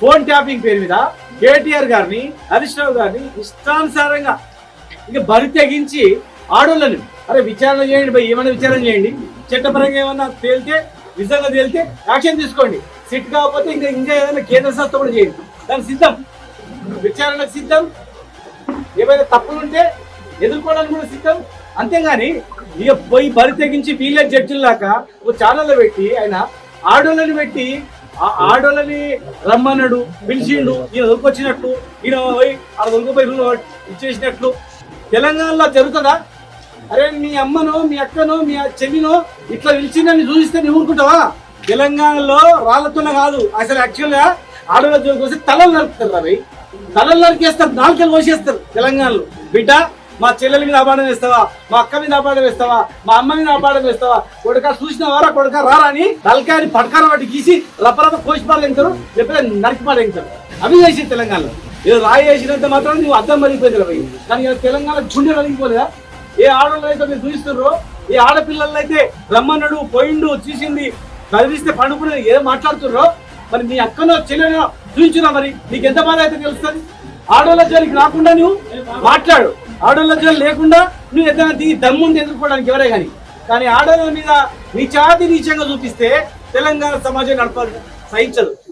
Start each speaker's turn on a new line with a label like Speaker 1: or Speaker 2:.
Speaker 1: Phone tapping పేరు మీద కేటీఆర్ గారిని హరీష్ రావు గారిని ఇష్టానుసారంగా ఇంకా బరి తెగించి ఆడోళ్ళని అరే విచారణ చేయండి భయ్ ఏమైనా విచారణ చేయండి. చట్టపరంగా ఏమన్నా తేలితే నిజంగా తేలితే యాక్షన్ తీసుకోండి. సిట్ కాకపోతే ఇంకా ఇంకా ఏదైనా కేంద్ర సంస్థ కూడా చేయండి. దానికి సిద్ధం. విచారణకు సిద్ధం. ఏమైనా తప్పులుంటే ఎదుర్కోవడానికి కూడా సిద్ధం. అంతేగాని ఇక పోయి బరి తెగించి వీళ్ళే జడ్జిల్లాక ఒక ఛానల్లో పెట్టి ఆయన ఆడోళ్ళని పెట్టి ఆ ఆడోళ్ళని రమ్మన్నాడు పిలిచిండు ఈయన దొరికొచ్చినట్టు ఈయన పోయి ఆడ దొరికిపోయి రూమ్ ఇచ్చేసినట్లు తెలంగాణలో జరుగుతుందా? అరే మీ అమ్మనో మీ అక్కనో మీ చెల్లినో ఇట్లా పిలిచిందని చూపిస్తే నువ్వు ఊరుకుంటావా? తెలంగాణలో రాళ్ళతోనే కాదు అసలు యాక్చువల్గా ఆడవాళ్ళ జోలికి వస్తే తలలు నరుకుతారు రవి తలలు నరికేస్తారు నాలుకలు కోసేస్తారు తెలంగాణలో. బిడ్డ మా చెల్లెల మీద అపాడం వేస్తావా మా అక్క మీద అపాడం వేస్తావా మా అమ్మ మీద అపాడం వేస్తావా కొడుక చూసిన వారా కొడుక రారా అని తలకాయని పడకార వాటి గీసి రపరప కోసి పాడేంటారు లేకపోతే నరికి పాడేంటారు అవి చేసి తెలంగాణలో. ఏదో రాయి వేసినంత మాత్రం నువ్వు అర్థం మరిగిపోయింది కానీ తెలంగాణ గుండె కలిగిపోలేదా ఏ ఆడవాళ్ళు అయితే మీరు చూపిస్తుర్రో ఏ ఆడపిల్లలు అయితే రమ్మన్నాడు పోయిండు చూసింది కదిలిస్తే పండుకుని ఏం మాట్లాడుతున్నారో మరి నీ అక్కనో చెల్లెనో చూపించురా మరి. నీకు ఎంత బాధ అయితే తెలుస్తుంది? ఆడవాళ్ళ జోలికి రాకుండా నువ్వు మాట్లాడు. ఆడవాళ్ళ లేకుండా నువ్వు ఏదైనా దిగి దమ్ముంది ఎదుర్కోవడానికి ఎవరే కానీ. కానీ ఆడవాళ్ళ మీద నీచాతి నీచంగా చూపిస్తే తెలంగాణ సమాజం నడపాలి సహించదు.